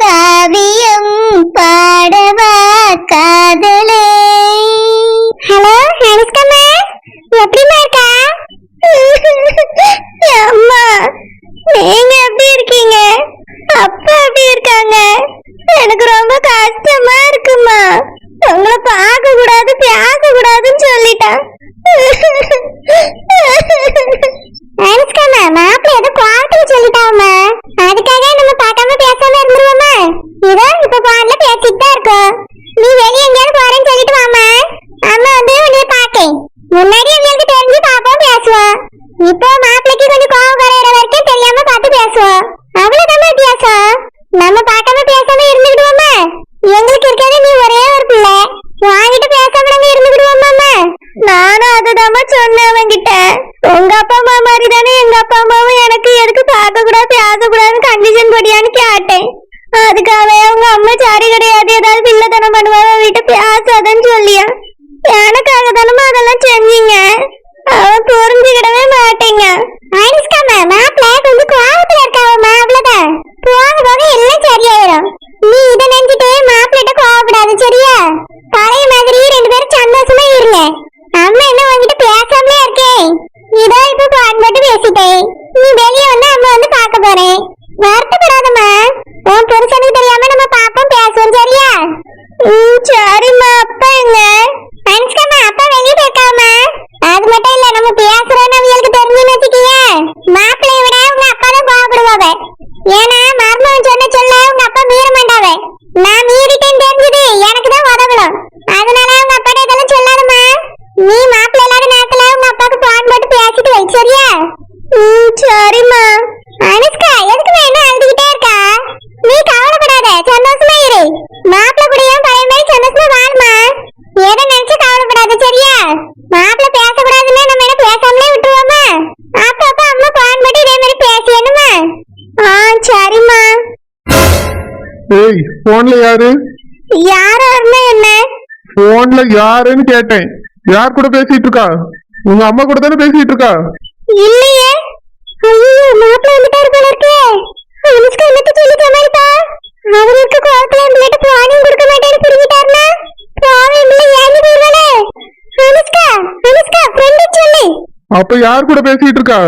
காவியம் பாடவா காதலே. ஹலோ அனுஷ்கம்மா எப்படிமா இருக்கா? அம்மா நீங்க எப்படி இருக்கீங்க அப்பா எப்படி இருக்காங்க எனக்கு ரொம்ப கஷ்டமா இருக்குமா உங்களை பார்க்க கூடாது பேச கூடாதுன்னு சொல்லிட்டான் அனுஷ்காமா மாப்பிள்ள ஏதோ கோவத்துல சொல்லிட்டாமா அதுக்காக நம்ம பார்க்காம பேசாம இருந்துருவோமா இதோ இப்ப போன்ல பேசிட்டு தான் இருக்கோம் நீ வெளிய எங்கேயாவது போறேன்னு சொல்லிட்டு வாமா அம்மா வந்து உன்னைய பாக்கேன் முன்னாடி எங்களுக்கு தெரிஞ்சு பாப்போம் பேசுவோம் இப்போ மாப்பிளைக்கு கொஞ்சம் கோவம் குறையிற வரைக்கும் தெரியாம பார்த்து பேசுவோம். அவ்வளவுதான் வித்தியாசம்? நம்ம பார்க்காம பேசாம இருந்துக்கிடுவோமா எங்களுக்கு இருக்காது நீ ஒரே ஒரு பிள்ளை. வாங்கிட்டு பேசாம நாங்க இருந்துக்கிடுவோமாமா நானும் அதுதாம்மா சொன்னேன் அவங்கிட்ட உங்க அப்பா அம்மா மாதிரி தானே எங்க அப்பா அம்மாவும் எனக்கு எதுக்கு பார்க்க கூடாது பேசக்கூடாதுன்னு கண்டிஷன் படியான்னு கேட்டேன். அதுக்காக அவங்க அம்மா சாரி கிடையாது ஏதாவது பிள்ளைத்தனம் பண்ணுவாங்க வீட்டு பேசாதன்னு சொல்லியா. எனக்காக தானமா அதெல்லாம் செஞ்சீங்க அவன் புரிஞ்சுக்கிடவே மாட்டேங்க அனுஷ்காமா மாப்பிள்ள கொஞ்சம் கோவத்துல இருக்காவம்மா அவ்வளவுதான் போக போக எல்லாம் சரியாயிரும் நீ இதை நினைச்சிட்டு மாப்பிள்ளைட்ட கோவப்படாது சரியா பழைய மாதிரி ரெண்டு பேரும் சந்தோஷமா இருங்க அம்மா என்ன உன்கிட்ட பேசாமலே இருக்கேன் இதோ இப்ப பான் போட்டு பேசிட்டேன் நீ வெளியே வந்து அம்மா வந்து பார்க்க போறேன் வருத்தப்படாதம்மா உன் புருஷனுக்கு தெரியாம நம்ம பாப்போம் பேசுவோம் சரியா ம் சரிம்மா அப்பா எங்க அனுஷ்காமா அப்பா வெளியே போயிருக்காமா அது மட்டும் இல்ல நம்ம பேசுறோம்னு அவங்களுக்கு தெரிஞ்சுன்னு வச்சுக்கியே மாப்பிள்ளைய விட உங்க அப்பா தான் கோவப்படுவாங்க ஏன்னா மருமகன் சொன்ன சொல்ல உங்க அப்பா மீற மாட்டாவே நான் மீறிட்டேன்னு தெரிஞ்சது எனக்கு தான் உதவணும் அதனால உங்க அப்பாட்ட இதெல்லாம் சொல்லாதம்மா நீ மாப்பிள்ளை இல்லாத நேரத்துல உங்க அப்பாவுக்கு போன் போட்டு பேசிட்டு வை சரியா ம் சரிம்மா அனுஷ்கா எதுக்கு என்ன அழுதுகிட்டே இருக்கா நீ கவலைப்படாத சந்தோஷமா இரு மாப்பிள்ளை கூடயும் பழைய மாதிரி சந்தோஷமா வாழ்மா எதை நினைச்சு கவலைப்படாத சரியா மாப்பிள்ளை பேசக்கூடாதுன்னா நம்ம என்ன பேசாமலே விட்டுருவோமா அப்ப அப்ப அம்மா போன் போட்டு இதே மாதிரி பேசி என்னமா ஆ சரிம்மா ஏய் போன்ல யாரு? யாரா இருந்தா என்ன? போன்ல யாருன்னு கேட்டேன். யார் கூட பேசிட்டு இருக்கா? உங்க அம்மா கூட தானே பேசிட்டு இருக்கா? இல்லையே. ஐயோ மாப்பிள்ளை வந்துட்டாரு போல இருக்கே. அனுஷ்கா என்னத்த சொல்லி சமாளிப்பா அவர் இருக்க கோவத்துல போனையும் கொடுக்க மாட்டேன்னு பிரிஞ்சிட்டாருனா போவே இல்லை ஏங்கி போயிருவாளே அனுஷ்கா அனுஷ்கா ஃப்ரெண்டு சொல்லு. அப்ப யார் கூட பேசிட்டு இருக்கா?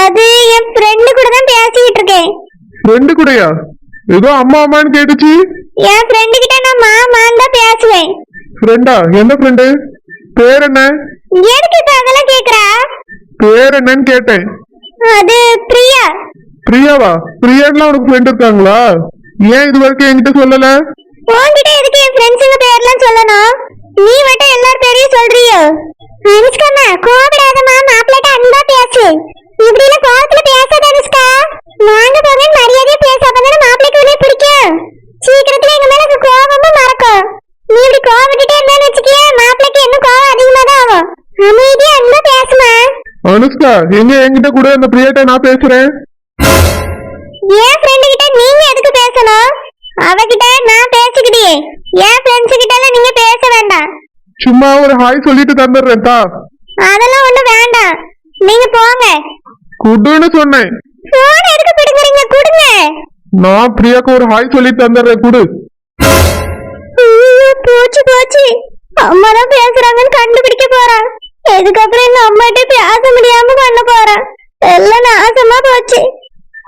அது என் ஃப்ரெண்டு கூட தான் பேசிக்கிட்டு இருக்கேன். ஃப்ரெண்டு கூடயா? ஏதோ அம்மா அம்மான்னு கேட்டுச்சு. என் ஃப்ரெண்டு கிட்ட நான் மாமான்னு தான் பேசுவேன். ஃப்ரெண்டா எந்த ஃப்ரெண்டு பேர் என்ன? எதுக்கு இப்ப அதெல்லாம் கேக்குறா? பேர் என்னன்னு கேட்டேன். அது பிரியா. பிரியாவா? பிரியான்லாம் உனக்கு ஃப்ரெண்ட் இருக்காங்களா? ஏன் இது வரைக்கும் என்கிட்ட சொல்லல? உன்கிட்ட எதுக்கு என் ஃப்ரெண்ட்ஸுங்க பேர்லாம் சொல்லணும்? நீ மட்டும் எல்லார் பேரையும் சொல்றியோ? அனுஷ்காமா கோபப்படாதம்மா மாப்பிள்ளைட்ட அன்பா பேசு. இப்படி எல்லாம் கோபத்துல பேசாத அனுஷ்கா வாங்க போங்க மரியாதையா பேச அப்பதானே மாப்பிள்ளைக்கு உன்னை பிடிக்கும் சீக்கிரத்துல எங்க மேல இருக்க கோபமும் மறக்கும் நீ இப்படி கோபப்பட்டுட்டே இருந்தான்னு வச்சுக்கிய மாப்பிள்ளைக்கு இன்னும் கோபம் அதிகமா தான் ஆகும் அமைதியா அன்பா பேசுமா அனுஷ்கா எங்க என்கிட்ட கூட அந்த பிரியாட்ட நான் பேசுறேன். என் ஃப்ரெண்டு கிட்ட நீங்க எதுக்கு பேசணும்? அவகிட்ட நான் பேசிக்கிட்டே என் ஃப்ரெண்ட்ஸ் கிட்ட எல்லாம் நீங்க பேச வேண்டாம். சும்மா ஒரு ஹாய் சொல்லிட்டு தந்துடுறேன் தா. அதெல்லாம் ஒண்ணும் வேண்டாம். நீங்க போங்க. குடுன்னு சொன்னேன். போன் எதுக்கு பிடுங்குறீங்க? கொடுங்க. நான் பிரியாக்கு ஒரு ஹாய் சொல்லிட்டு தந்துடுறேன் குடு. ஐயோ, போச்சு போச்சு. அம்மா தான் பேசுறாங்கன்னு கண்டுபிடிக்க போறான். இதுக்கப்புறம் எங்க அம்மாட்ட பேச முடியாம பண்ண போறான் எல்லாம் நாசமா போச்சு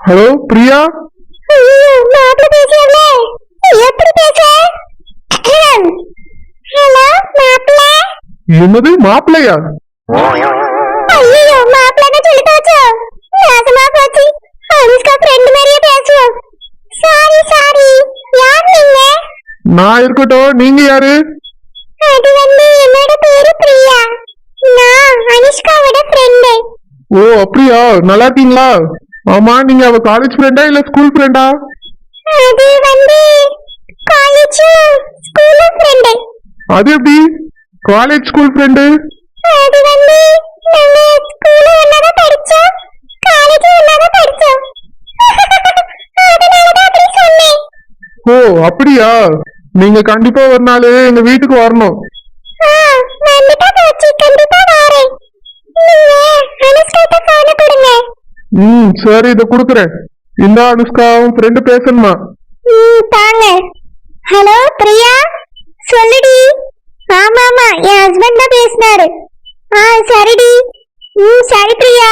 ஹலோ பிரியா ஐயோ மாப்பிள்ள பேசுறாங்களே எப்படி பேச ஹலோ மாப்பிள்ள என்னது மாப்பிள்ளையா ஐயோ மாப்பிள்ளை சொல்லி போச்சோ நாசமா போச்சு அனுஷ்கா ஃப்ரெண்ட் மாதிரியே பேசுவோம் சாரி சாரி யார் நீங்க? நான் இருக்கட்டும். நீங்க யாரு? அது வந்து என்னோட பேரு பிரியா. நான் அனுஷ்காவோட ஃப்ரெண்டு ஓ அப்படியா? நல்லா இருக்கீங்களா? ஆமா நீங்க அவ காலேஜ் ஃப்ரெண்டா இல்ல ஸ்கூல் ஃப்ரெண்டா அது வந்து காலேஜும் ஸ்கூலும் ஃப்ரெண்டு அது எப்படி? காலேஜ் ஸ்கூல் ஃப்ரெண்டு அது வந்து நாங்க ஸ்கூலும் ஒன்னாதான் படிச்சோம் காலேஜும் ஒன்னாதான் படிச்சோம். அதனாலதான் அப்படி சொன்னேன். ஓ அப்படியா? நீங்க கண்டிப்பா ஒரு நாள் எங்க வீட்டுக்கு வரணும். ஆ, போச்சு கண்டிப்பா வாரேன். நீங்க அனுஷ்காட்ட கொடுங்க ம் சரி இத குடுக்குறேன். இந்த அனுஷ்கா உன் ஃப்ரெண்டு பேசணுமா? ம் தாங்க. ஹலோ பிரியா? சொல்லுடி. ஆமா ஆமா என் ஹஸ்பண்ட் தான் பேசினாரு. ஆ சரிடி. ம் சரி பிரியா.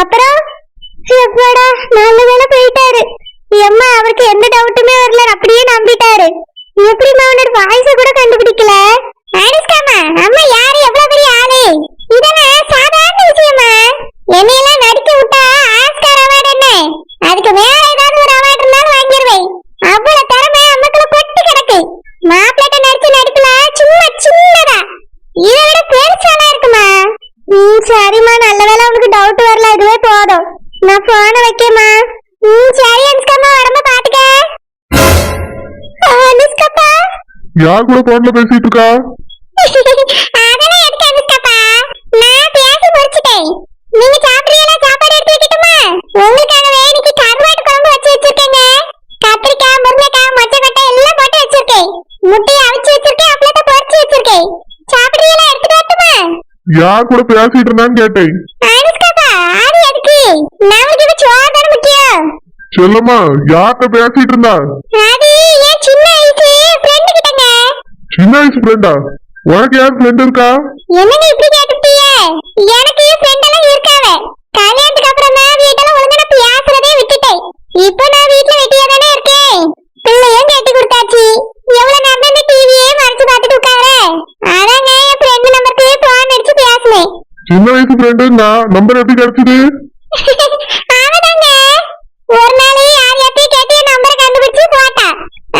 அப்புறம்? எப்படா நல்ல வேலை போயிட்டாரு. எம்மா அவருக்கு எந்த டவுட்டுமே வரல அப்படியே நம்பிட்டாரு. எப்படிம்மா அவனோட வாய்ஸை கூட கண்டுபிடிக்கல? அனுஷ்கா அம்மா யாரு எவ்வளவு பெரிய ஆளு இதெல்லாம் சாதாரண விஷயமா என்னையெல்லாம் நடிக்க விட்டா ஆஸ்கார் அவார்டு என்ன அதுக்கு மேல ஏதாவது ஒரு அவார்டு இருந்தாலும் வாங்கிடுவேன் அவ்வளவு திறமை அம்மக்குள்ள கொட்டி கிடக்கு மாப்பிள்ளை நடிச்ச நடிப்புல சும்மா சின்னதா இதை விட பெருசாலாம் இருக்குமா ம் சரிம்மா நல்ல வேளை உனக்கு டவுட் வரல இதுவே போதும் வைக்கேம்மா ம் சரி அனுஷ்காமா உடம்ப பாத்துக்க. அனுஷ்காப்பா யார் கூட போன்ல பேசிட்டு இருக்கா? அதெல்லாம் எதுக்கு அனுஷ்காப்பா நான் பேசி முடிச்சிட்டேன். நீங்க சாப்பிடுறீங்களா? சாப்பாடு எடுத்து வைக்கட்டுமா? உங்களுக்காகவே இன்னைக்கு கருவாட்டு குழம்பு வச்சு வச்சிருக்கேங்க. கத்திரிக்காய் முருங்கைக்காய் மொச்சக்கொட்டை எல்லாம் போட்டு வச்சிருக்கேன். முட்டையை அவிச்சு வச்சிருக்கேன் அப்பளத்தை பொரிச்சு வச்சிருக்கேன். சாப்பிடுறீங்களா? எடுத்துட்டு வரட்டுமா? யார் கூட பேசிட்டு இருந்தான்னு கேட்டேன். நமக்கு இப்ப சோறு தானே முக்கியம் செல்லம்மா யார்கிட்ட பேசிட்டு இருந்தா? அது என் சின்ன வயசு? ஃப்ரெண்டு கிட்டங்க? சின்ன வயசு ஃப்ரெண்டா உனக்கு யார் ஃப்ரெண்ட் இருக்கா? என்னங்க இப்படி கேட்டுட்டீங்க எனக்கு ஃப்ரெண்ட் எல்லாம் இருக்காவ கல்யாணத்துக்கு அப்புறம் தான் வீட்டெல்லாம் ஒழுங்கா நான் பேசுறதே விட்டுட்டேன். இப்போ நான் வீட்ல வெட்டியா தானே இருக்கேன். பிள்ளையும் கட்டி கொடுத்தாச்சு? எவ்வளவு நேரம் இந்த டிவியே மறைச்சு பார்த்துட்டு உட்கார அதாங்க என் ஃப்ரெண்ட் நம்பருக்கு போன் அடிச்சு பேசினேன். சின்ன வயசு ஃப்ரெண்டுன்னா நம்பர் எப்படி கிடைச்சது அவதாங்க ஒரு நாள் யார் யார்த்தையும் கேட்டு என் நம்பரை கண்டுபிடிச்சு போட்டா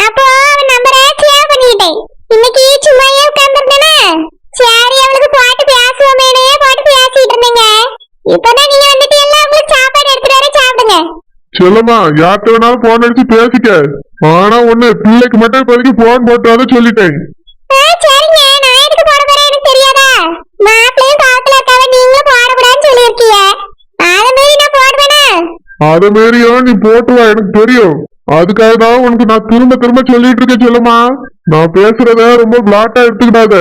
அப்போ அவன் நம்பரை சேவ் பண்ணிக்கிட்டேன் இன்னைக்கு சும்மாயே உட்கார்ந்துருந்தேனா சரி அவளுக்கு போட்டு பேசுவோமேனே போட்டு பேசிட்டு இருந்தேங்க இப்பதான் நீங்க வந்துட்டு எல்லாம் உங்களுக்கு சாப்பாடு எடுத்துட்டு வர சாப்பிடுங்க செல்லம்மா யார்கிட்ட வேணாலும் போன் அடிச்சு பேசிக்க. ஆனா ஒண்ணு பிள்ளைக்கு மட்டும் இப்போதைக்கு போன் போட்டாத சொல்லிட்டேன். அதை மாரியும் நீ போட்டு வா எனக்கு தெரியும். அதுக்காக தான் உனக்கு நான் திரும்ப திரும்ப சொல்லிட்டு இருக்கேன் செல்லம்மா. நான் பேசுறத ரொம்ப பிளாட்டா எடுத்துக்கிடாத.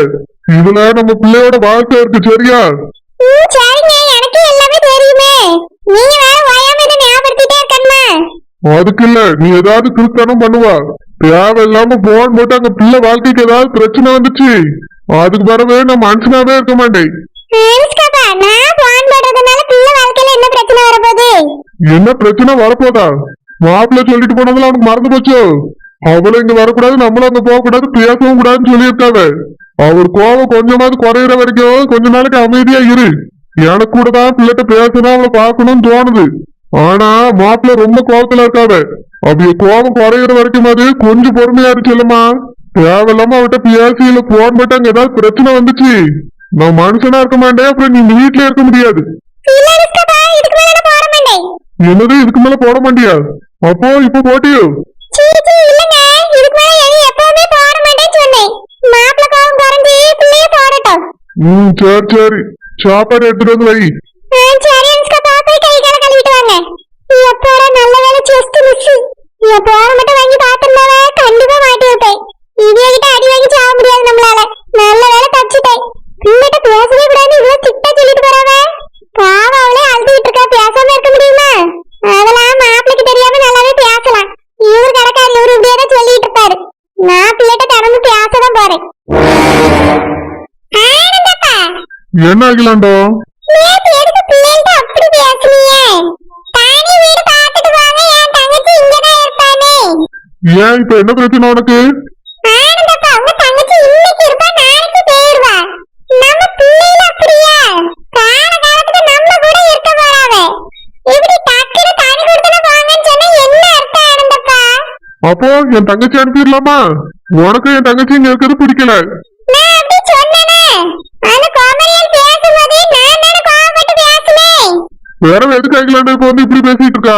இதுல நம்ம பிள்ளையோட வாழ்க்கை இருக்கு சரியா? சரிங்க. எனக்கு எல்லாமே தெரியுமே. நீங்க வேற அதுக்கு இல்ல நீ ஏதாவது கிறிஸ்தனம் பண்ணுவா? தேவையில்லாம போன் போட்டு அங்க பிள்ளை வாழ்க்கைக்கு ஏதாவது பிரச்சனை வந்துச்சு. அதுக்கு பிறகு நான் மனுஷனாவே இருக்க மாட்டேன். என்ன பிரச்சனை வரப்போகுது? என்ன பிரச்சனை வரப்போதா? மாப்பிள்ளை சொல்லிட்டு போனதுல அவனுக்கு மறந்து போச்சோ? அவளும் இங்க வரக்கூடாது நம்மளும் அங்க போக கூடாது பேசவும் கூடாதுன்னு சொல்லியிருக்காங்க அவர் கோவம் கொஞ்சமாவது குறையிற வரைக்கும் கொஞ்ச நாளைக்கு அமைதியா இரு. எனக்கு கூட தான் பிள்ளைகிட்ட பேசணும் அவளை பார்க்கணும்னு தோணுது. ஆனா மாப்பிள்ளை ரொம்ப கோவத்துல இருக்காத. அப்படிய கோவம் குறையிற வரைக்கும் அது கொஞ்சம் பொறுமையா இரு செல்லுமா தேவையில்லாம அவட்ட பேசி இல்ல போன் போட்டு அங்க ஏதாவது பிரச்சனை வந்துச்சு. நான் மனுஷனா இருக்க மாட்டேன் அப்புறம் நீ வீட்லயே இருக்க முடியாது. என்னது இதுக்கு மேல போட மாட்டியா? அப்போ இப்ப போட்டியோ? ம் சரி சரி. சாப்பாடு எடுத்துட்டு வந்து வை ஆ, சரி அனுஷ்காப்பா போய் கை கால கழுவிட்டு வாங்க எப்பாடா நல்ல வேலை ஜஸ்ட் மிஸ் என் மட்டும் வாங்கி பார்த்திருந்தாவே கண்டிப்பா மாட்டி வைப்பேன். இவிய கிட்ட அடி வாங்கி சாக முடியாது நம்மளால. நல்ல வேலை தப்பிச்சிட்டேன். பிள்ளைகிட்ட பேசவே கூடாது இவ்வளவு திட்டா சொல்லிட்டு போறாவ? பாவம் அவளே அழுதுகிட்டு இருக்கா. பேசாம இருக்க முடியுமா? அதெல்லாம் மாப்பிளைக்கு தெரியாம நல்லாவே பேசலாம். இவரு கடைக்காரி இவரு இப்படியே தான் சொல்லிட்டு இருப்பாரு. நான் பிள்ளைகிட்ட திறந்து பேசதான் போறேன். என்ன ஆகலாண்டோ? வாங்கன்னு சொன்னா என்ன அர்த்தம் ஆனந்தப்பா? அப்போ என் தங்கச்சி அனுப்பிடலாமா? உனக்கு என் தங்கச்சி இங்க இருக்கிறது பிடிக்கல. வேற எதுக்கு ஆகலாண்டோ இப்ப வந்து இப்படி பேசிட்டு இருக்கா?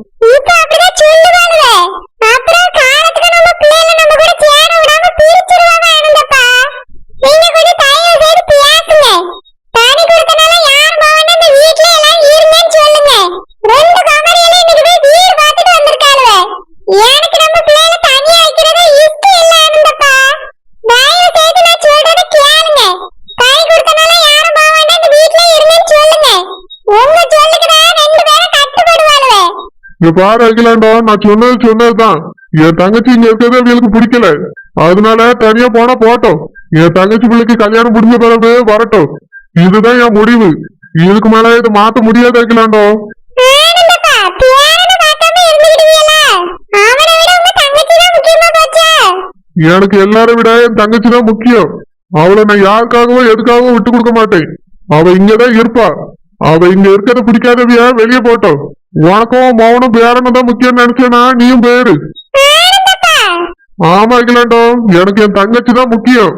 இங்க பாரு அகிலாண்டா நான் சொன்னது சொன்னதுதான். என் தங்கச்சி இங்க இருக்கிறது அவங்களுக்கு பிடிக்கல. அதனால தனியா போனா போட்டோம் என் தங்கச்சி பிள்ளைக்கு கல்யாணம் முடிஞ்ச பிறகு வரட்டும். இதுதான் என் முடிவு. இதுக்கு மேல இதை மாத்த முடியாது அகிலாண்டோ. எனக்கு எல்லாரை விட என் தங்கச்சி தான் முக்கியம். அவளை நான் யாருக்காகவும் எதுக்காகவும் விட்டு கொடுக்க மாட்டேன். அவ இங்கதான் இருப்பா. அவ இங்க இருக்கிறத பிடிக்காதவியா வெளியே போட்டோம் உனக்கும் மௌனம் பேரனும் தான் முக்கியம் நினைச்சேனா? நீயும் பேரு. ஆமா அகிலாண்டோ எனக்கு என் தங்கச்சி தான் முக்கியம்.